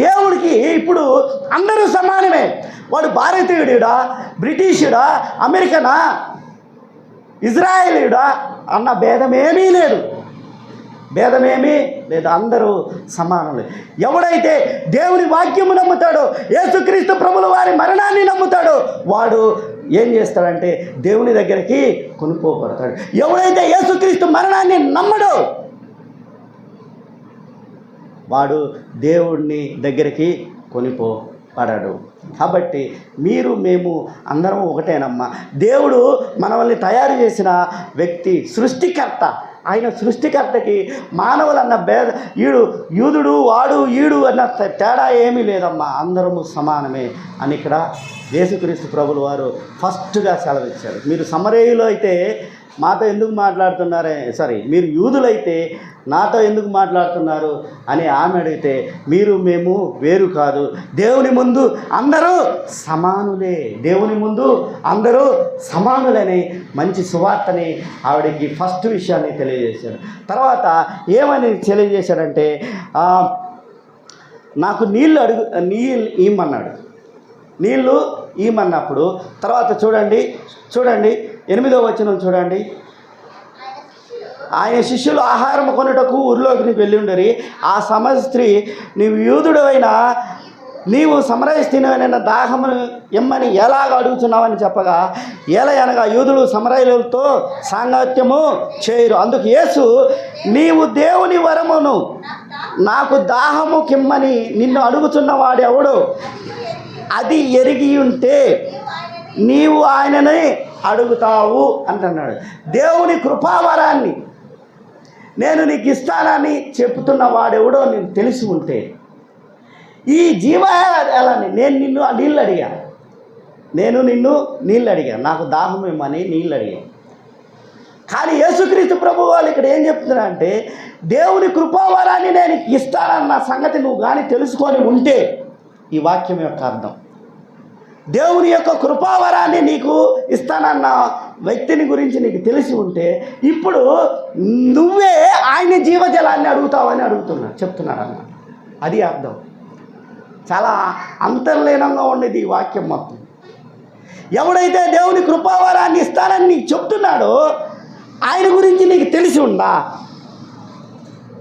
దేవుడికి ఇప్పుడు అందరూ సమానమే. వాడు భారతీయుడా బ్రిటిషుడా అమెరికనా? ఇజ్రాయేలీడా? అన్న భేదమేమీ లేదు. భేదమేమీ లేదు. అందరూ సమానులే. ఎవడైతే దేవుని వాక్యము నమ్ముతాడో యేసుక్రీస్తు ప్రభుల వారి మరణాన్ని నమ్ముతాడో వాడు ఏం చేస్తాడంటే దేవుని దగ్గరికి కొనుక్కోబడతాడు. ఎవడైతే యేసుక్రీస్తు మరణాన్ని నమ్మడో వాడు దేవుడిని దగ్గరికి కొనిపో పడడు కాబట్టి మీరు మేము అందరం ఒకటేనమ్మా. దేవుడు మనల్ని తయారు చేసిన వ్యక్తి సృష్టికర్త. ఆయన సృష్టికర్తకి మానవులన్న భేద ఈడు యూదుడు వాడు ఈడు అన్న త- తేడా ఏమీ లేదమ్మా. అందరము సమానమే అని ఇక్కడ యేసుక్రీస్తు ప్రభులు వారు ఫస్ట్గా సెలవిచ్చారు. మీరు సమరేయులు అయితే మాతో ఎందుకు మాట్లాడుతున్నారే? సారీ మీరు యూదులైతే నాతో ఎందుకు మాట్లాడుతున్నారు అని ఆమె అడిగితే మీరు మేము వేరు కాదు. దేవుని ముందు అందరూ సమానులే. దేవుని ముందు అందరూ సమానులని. మంచి సువార్తని ఆవిడకి ఫస్ట్ విషయాన్ని తెలియజేశారు. తర్వాత ఏమని తెలియజేశారంటే నాకు నీళ్ళు అడుగు నీళ్ళు ఇమ్మన్నాడు నీళ్ళు ఇమ్మన్నప్పుడు తర్వాత చూడండి చూడండి ఎనిమిదో వచనం చూడండి. ఆయన శిష్యులు ఆహారం కొనుటకు ఊరిలోకి నీకు వెళ్ళి ఉండరి ఆ సమ స్త్రీ నీవు యూదుడైనా నీవు సమరయస్థినమైన దాహమును ఇమ్మని ఎలాగ అడుగుతున్నావని చెప్పగా ఎలా అనగా యూదులు సమరయులతో సాంగత్యము చేయరు. అందుకు యేసు నీవు దేవుని వరమును నాకు దాహము కిమ్మని నిన్ను అడుగుతున్న ఎవడు? అది ఎరిగి ఉంటే నీవు ఆయనని అడుగుతావు అంటున్నాడు. దేవుని కృపావరాన్ని నేను నీకు ఇస్తానని చెప్తున్న వాడెవడో నీకు తెలిసి ఉంటే ఈ జీవాలని నేను నిన్ను ఆ నీళ్ళు అడిగా నేను నిన్ను నీళ్ళు అడిగా నాకు దాహం ఇమ్మని నీళ్ళు అడిగా కానీ యేసుక్రీస్తు ప్రభు వాళ్ళు ఇక్కడ ఏం చెప్తున్నారంటే దేవుని కృపావరాన్ని నేను ఇస్తానన్న సంగతి నువ్వు కానీ తెలుసుకొని ఉంటే ఈ వాక్యం యొక్క అర్థం. దేవుని యొక్క కృపావరాన్ని నీకు ఇస్తానన్న వ్యక్తిని గురించి నీకు తెలిసి ఉంటే ఇప్పుడు నువ్వే ఆయన జీవజలాన్ని అడుగుతావని అడుగుతున్నా చెప్తున్నాడు అది అర్థం. చాలా అంతర్లీనంగా ఉండేది ఈ వాక్యం మొత్తం ఎవడైతే దేవుని కృపావరాన్ని ఇస్తానని నీకు చెప్తున్నాడో ఆయన గురించి నీకు తెలిసి ఉందా?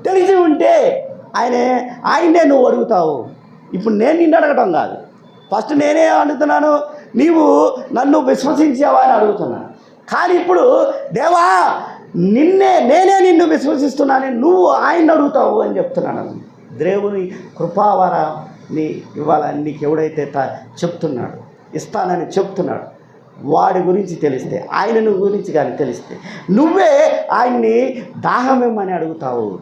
తెలిసి ఉంటే ఆయనే ఆయనే నువ్వు అడుగుతావు. ఇప్పుడు నేను నిన్ను అడగటం కాదు. ఫస్ట్ నేనే అడుగుతున్నాను నీవు నన్ను విశ్వసించావా అని అడుగుతున్నాను కానీ ఇప్పుడు దేవా నిన్నే నేనే నిన్ను విశ్వసిస్తున్నాను నువ్వు ఆయన అడుగుతావు అని చెప్తున్నాను. దేవుని కృపావరాన్ని ఇవ్వాలని నీకు ఎవడైతే త చెప్తున్నాడు ఇస్తానని చెప్తున్నాడు. వాడి గురించి తెలిస్తే ఆయనను గురించి కానీ తెలిస్తే నువ్వే ఆయన్ని దాహమేమని అడుగుతావు.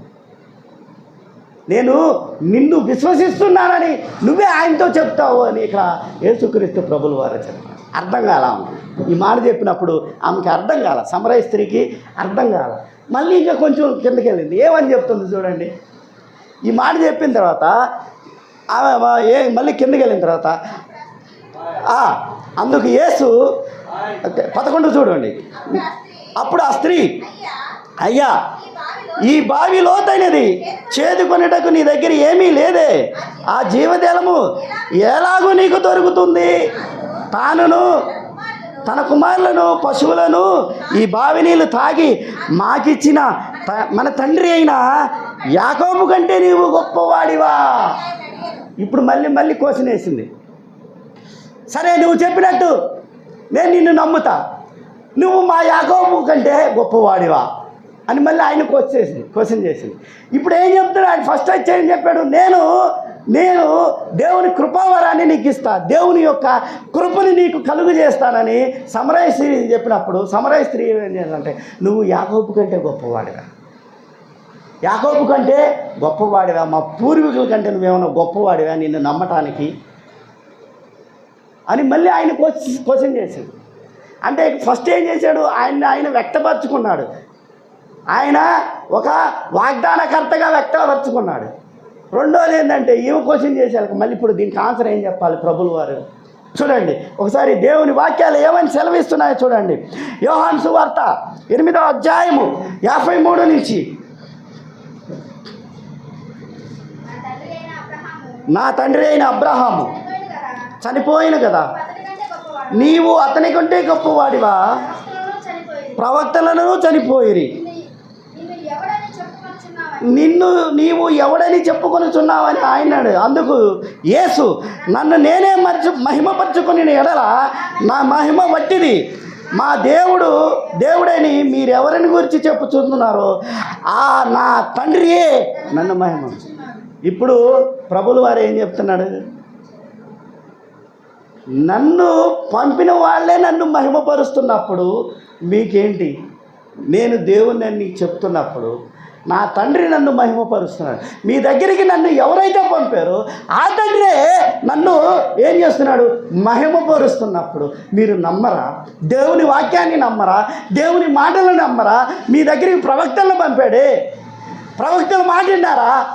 నేను నిన్ను విశ్వసిస్తున్నానని నువ్వే ఆయనతో చెప్తావు అని ఇక్కడ యేసుక్రీస్తు ప్రభులు వారు చెప్పారు. అర్థం కాల ఈ మాట చెప్పినప్పుడు ఆమెకి అర్థం కాల. సమరయ స్త్రీకి అర్థం కాల. మళ్ళీ ఇంకా కొంచెం కిందకి వెళ్ళింది. ఏమని చెప్తుంది చూడండి. ఈ మాట చెప్పిన తర్వాత ఆమె ఏ మళ్ళీ కిందకి వెళ్ళిన తర్వాత అందుకు యేసు పదకొండు చూడండి. అప్పుడు ఆ స్త్రీ అయ్యా ఈ బావి లోతైనది చేదుకొనేటకు నీ దగ్గర ఏమీ లేదే. ఆ జీవజలము ఎలాగూ నీకు దొరుకుతుంది? తానును తన కుమారులను పశువులను ఈ బావి నీళ్ళు తాగి మాకిచ్చిన త- మన తండ్రి అయిన యాకోబు కంటే నీవు గొప్పవాడివా. ఇప్పుడు మళ్ళీ మళ్ళీ కోసినేసింది. సరే నువ్వు చెప్పినట్టు. నేను నిన్ను నమ్ముతా. నువ్వు మా యాగోబు కంటే గొప్పవాడివా? అని మళ్ళీ ఆయన క్వశ్చన్ క్వశ్చన్ చేసింది. ఇప్పుడు ఏం చెప్తున్నాడు? ఆయన ఫస్ట్ వచ్చి ఏం చెప్పాడు? నేను నేను దేవుని కృపావరాన్ని నీకు ఇస్తా. దేవుని యొక్క కృపని నీకు కలుగు చేస్తానని సమరయ స్త్రీ చెప్పినప్పుడు సమరయ స్త్రీ ఏం చేయాలంటే నువ్వు యాకోబు కంటే గొప్పవాడివా? యాకోబు కంటే గొప్పవాడివా? మా పూర్వీకుల కంటే నువ్వేమన్నా గొప్పవాడివా? నిన్ను నమ్మటానికి అని మళ్ళీ ఆయన క్వశ్చన్ చేశాడు. అంటే ఫస్ట్ ఏం చేశాడు? ఆయన ఆయన వ్యక్తపరచుకున్నాడు. ఆయన ఒక వాగ్దానకర్తగా వ్యక్తపరచుకున్నాడు. రెండోది ఏంటంటే ఈమె క్వశ్చన్ చేశారు మళ్ళీ ఇప్పుడు దీనికి ఆన్సర్ ఏం చెప్పాలి ప్రభులు వారు? చూడండి ఒకసారి దేవుని వాక్యాలు ఏమని సెలవిస్తున్నాయో చూడండి. యోహాన్ సువార్త ఎనిమిదో అధ్యాయము యాభై మూడు నుంచి. నా తండ్రి అయిన అబ్రహాము. చనిపోయిన కదా. నీవు అతని కంటే గొప్పవాడివా? ప్రవక్తలను చనిపోయిరి. నిన్ను నీవు ఎవడని చెప్పుకొనిచున్నావని ఆయన్నాడు అందుకు యేసు నన్ను నేనే మర్చి మహిమపరచుకుని ఎడల నా మహిమ వట్టిది. మా దేవుడు దేవుడని మీరెవరిని గురించి చెప్పుచున్నారో ఆ నా తండ్రియే నన్ను మహిమ. ఇప్పుడు ప్రభులు వారు ఏం చెప్తున్నాడు? నన్ను పంపిన వాళ్ళే నన్ను మహిమపరుస్తున్నప్పుడు మీకేంటి? నేను దేవుని అని నీకు చెప్తున్నప్పుడు నా తండ్రి నన్ను మహిమపరుస్తున్నాడు. మీ దగ్గరికి నన్ను ఎవరైతే పంపారో ఆ తండ్రే నన్ను ఏం చేస్తున్నాడు? మహిమపరుస్తున్నప్పుడు. మీరు నమ్మరా? దేవుని వాక్యాన్ని నమ్మరా? దేవుని మాటలు నమ్మరా? మీ దగ్గరికి ప్రవక్తలను పంపాడే. ప్రవక్తలు మాట్లాడారా